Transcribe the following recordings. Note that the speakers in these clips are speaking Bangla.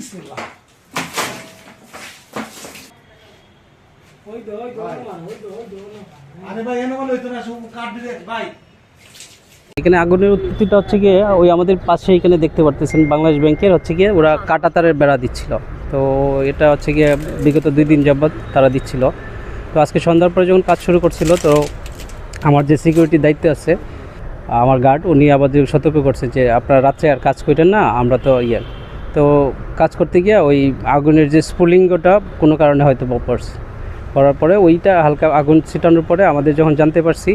বিসমিল্লাহ। এখানে আগুনের উৎপত্তিটা হচ্ছে গিয়ে ওই আমাদের পাশে এখানে দেখতে পারতেছেন বাংলাদেশ ব্যাংকের হচ্ছে গিয়ে ওরা কাটা তারের বেড়া দিচ্ছিল। তো এটা হচ্ছে গিয়ে বিগত দুই দিন যাবৎ তারা দিচ্ছিল। তো আজকে সন্ধ্যার পরে যখন কাজ শুরু করছিল তো আমার যে সিকিউরিটি দায়িত্ব আছে আমার গার্ড উনি আবার যে সতর্ক করছে যে আপনারা রাত্রে আর কাজ করেন না আমরা তো ইয়ে। তো কাজ করতে গিয়ে ওই আগুনের যে স্ফুলিঙ্গটা কোনো কারণে হয়তো পড়ছে। পড়ার পরে ওইটা হালকা আগুন ছিটানোর পরে আমাদের যখন জানতে পারছি,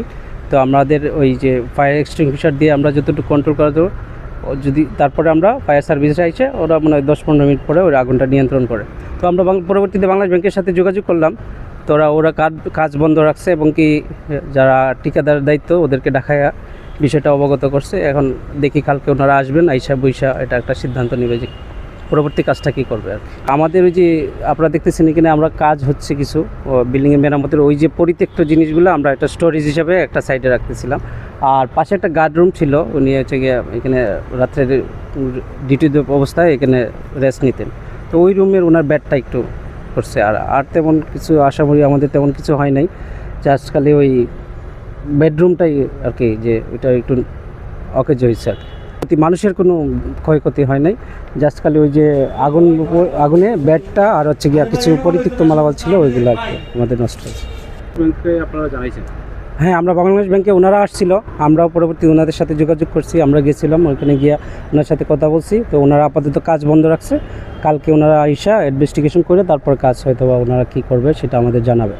তো আমাদের ওই যে ফায়ার এক্সটিংগুইশার দিয়ে আমরা যতটুকু কন্ট্রোল করা ও যদি তারপরে আমরা ফায়ার সার্ভিসে আইসে ওরা মনে দশ পনেরো মিনিট পরে ওই আগুনটা নিয়ন্ত্রণ করে। তো আমরা পরবর্তীতে বাংলাদেশ ব্যাংকের সাথে যোগাযোগ করলাম। তো ওরা ওরা কাজ কাজ বন্ধ রাখছে এবং কি, যারা ঠিকাদার দায়িত্ব ওদেরকে ডাকায়া বিষয়টা অবগত করছে। এখন দেখি কালকে ওনারা আসবেন, আইসা বৈশা এটা একটা সিদ্ধান্ত নেবে যে পরবর্তী কাজটা কী করবে আর। আমাদের ওই যে আপনারা দেখতেছেন এখানে আমরা কাজ হচ্ছে কিছু বিল্ডিংয়ের মেরামতের ওই যে পরিত্যক্ত জিনিসগুলো আমরা একটা স্টোরেজ হিসাবে একটা সাইডে রাখতেছিলাম। আর পাশে একটা গার্ড রুম ছিল, উনি হচ্ছে গিয়ে এখানে রাত্রে ডিউটি অবস্থায় এখানে রেস্ট নিতেন। তো ওই রুমের ওনার ব্যাডটা একটু করছে। আর আর তেমন কিছু আশা করি আমাদের তেমন কিছু হয় নাই। জাস্ট খালি ওই বেডরুমটাই আর কি যে ওইটা একটু অকেজ হয়েছে আর কি। মানুষের কোনো ক্ষয়ক্ষতি হয় নাই। জাস্ট খালি ওই যে আগুন আগুনে ব্যাডটা আর হচ্ছে গিয়া কিছু পরিত্যক্ত মালামাল ছিল ওইগুলো আর কি আমাদের নষ্ট হয়েছে। ব্যাংকে আপনারা জানাইছেন? হ্যাঁ আমরা বাংলাদেশ ব্যাংকে ওনারা আসছিল। আমরাও পরবর্তী ওনাদের সাথে যোগাযোগ করছি আমরা গেছিলাম ওইখানে গিয়া ওনার সাথে কথা বলছি। তো ওনারা আপাতত কাজ বন্ধ রাখছে। কালকে ওনারা আইসা ইনভেস্টিগেশন করে তারপর কাজ হয়তো বা ওনারা কী করবে সেটা আমাদের জানাবে।